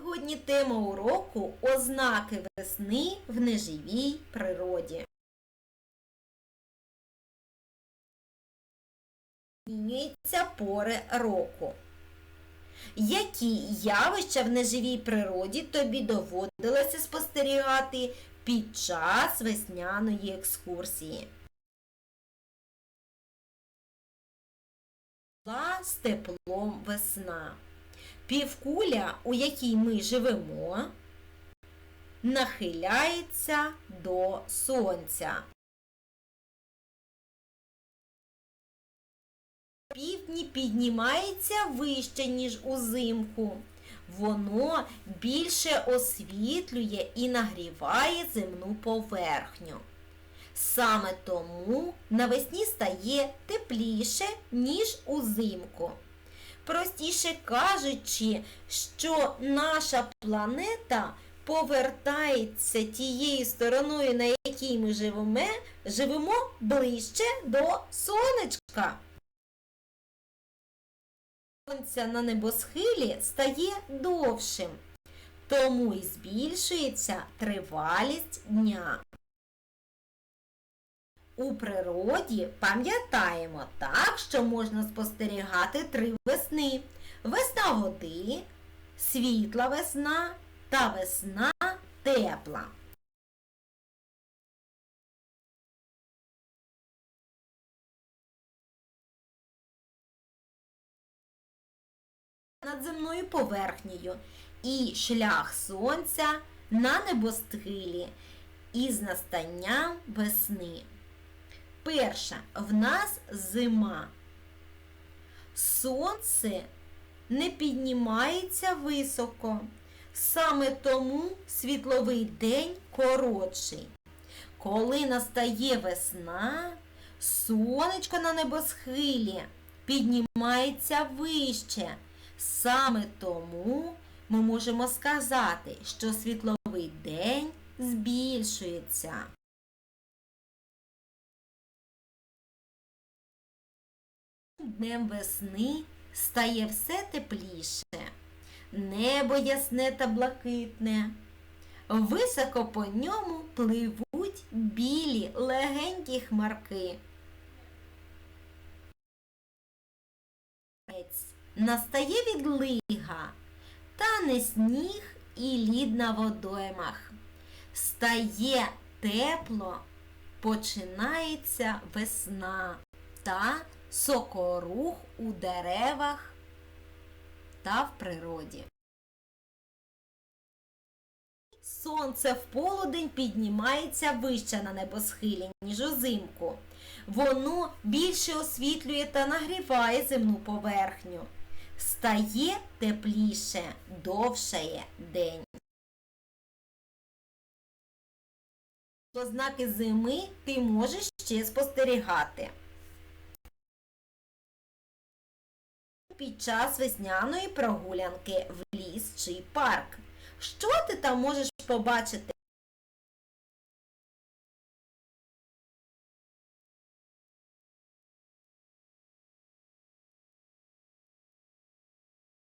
Сьогодні тема уроку ознаки весни в неживій природі. Змінюються пори року. Які явища в неживій природі тобі доводилося спостерігати під час весняної екскурсії? З теплом весна. Півкуля, у якій ми живемо, нахиляється до сонця. Півдні піднімається вище, ніж узимку. Воно більше освітлює і нагріває земну поверхню. Саме тому навесні стає тепліше, ніж узимку. Простіше кажучи, що наша планета повертається тією стороною, на якій ми живемо, живемо ближче до сонечка. Сонця на небосхилі стає довшим, тому і збільшується тривалість дня. У природі пам'ятаємо так, що можна спостерігати три весни: весна води, світла весна та весна тепла. Над земною поверхнею і шлях сонця на небосхилі із настанням весни. Перше, в нас зима. Сонце не піднімається високо. Саме тому світловий день коротший. Коли настає весна, сонечко на небосхилі піднімається вище. Саме тому ми можемо сказати, що світловий день збільшується. Днем весни стає все тепліше, небо ясне та блакитне. Високо по ньому пливуть білі легенькі хмарки. Настає відлига, тане сніг і лід на водоймах. Стає тепло, починається весна та сокорух у деревах та в природі. Сонце в полудень піднімається вище на небосхилі, ніж узимку. Воно більше освітлює та нагріває земну поверхню. Стає тепліше, довшає день. Ознаки зими ти можеш ще спостерігати. Під час весняної прогулянки в ліс чи парк. Що ти там можеш побачити?